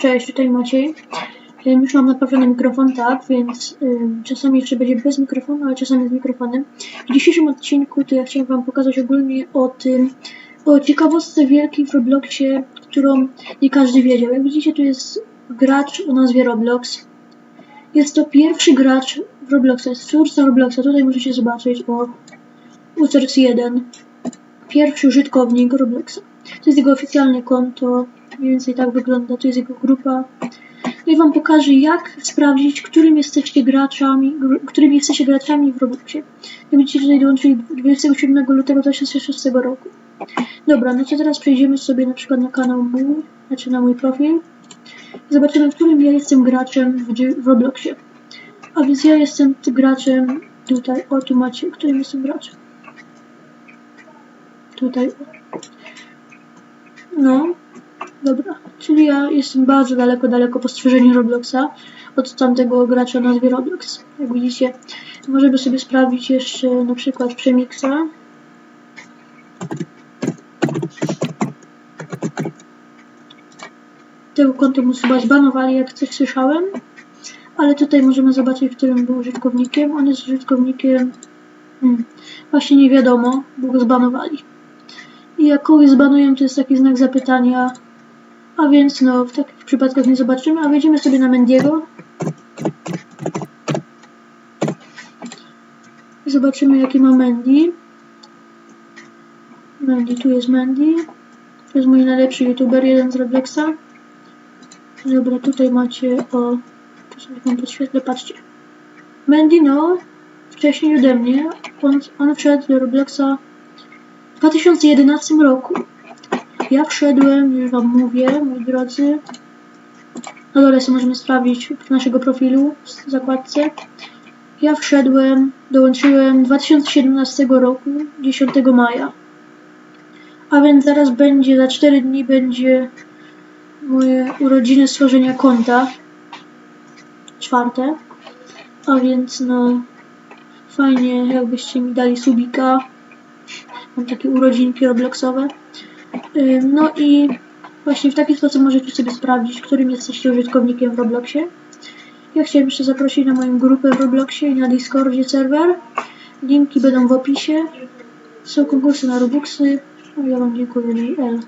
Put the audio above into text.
Cześć, tutaj Maciej. Już mam naprawiony mikrofon, tak, więc czasami jeszcze będzie bez mikrofonu, ale czasami z mikrofonem. W dzisiejszym odcinku to ja Wam pokazać ogólnie o tym, o ciekawostce wielkiej w Robloxie, którą nie każdy wiedział. Jak widzicie, tu jest gracz o nazwie Roblox. Jest to pierwszy gracz w Robloxa, jest twórca Robloxa. Tutaj możecie zobaczyć o Users 1. Pierwszy użytkownik Robloxa. To jest jego oficjalne konto. Mniej więcej tak wygląda. To jest jego grupa. No i wam pokażę, jak sprawdzić, którym jesteście graczami, gr- którymi jesteście graczami w Robloxie. Jak widzicie, tutaj dołączyli 27 lutego 2006 roku. Dobra, no to teraz przejdziemy sobie na przykład na kanał mój, znaczy na mój profil. Zobaczymy, którym ja jestem graczem w, w Robloxie. A więc ja jestem graczem tutaj, o tu macie, którym jestem graczem. Tutaj. No, dobra. Czyli ja jestem bardzo daleko, daleko po stworzeniu Robloxa od tamtego gracza o nazwie Roblox. Jak widzicie, możemy sobie sprawdzić jeszcze na przykład Przemixa. Tego konto mu chyba zbanowali, jak coś słyszałem. Ale tutaj możemy zobaczyć, którym był użytkownikiem. On jest użytkownikiem... Hmm, właśnie nie wiadomo, bo go zbanowali. I jak kogoś zbanują, to jest taki znak zapytania. A więc no, w takich przypadkach nie zobaczymy, a wejdziemy sobie na Mendiego. Zobaczymy jaki ma Mendy. Mendy, tu jest Mendy. To jest mój najlepszy youtuber, jeden z Robloxa. Dobra, tutaj macie o... Tu sobie wam podświetlę, patrzcie. Mendy, no, wcześniej ode mnie. On, on wszedł do Robloxa w 2011 roku. Ja wszedłem, już wam mówię, moi drodzy. Na dole sobie możemy sprawdzić naszego profilu w zakładce. Ja wszedłem, dołączyłem 2017 roku, 10 maja. A więc zaraz będzie, za 4 dni będzie moje urodziny stworzenia konta. Czwarte. A więc no, fajnie jakbyście mi dali subika. Mam takie urodzinki Robloxowe. Ym, No i właśnie w taki sposób możecie sobie sprawdzić, którym jesteście użytkownikiem w Robloxie. Ja chciałem jeszcze zaprosić na moją grupę w Robloxie i na Discordzie serwer. Linki będą w opisie. Są konkursy na Robuxy. No ja Wam dziękuję. L.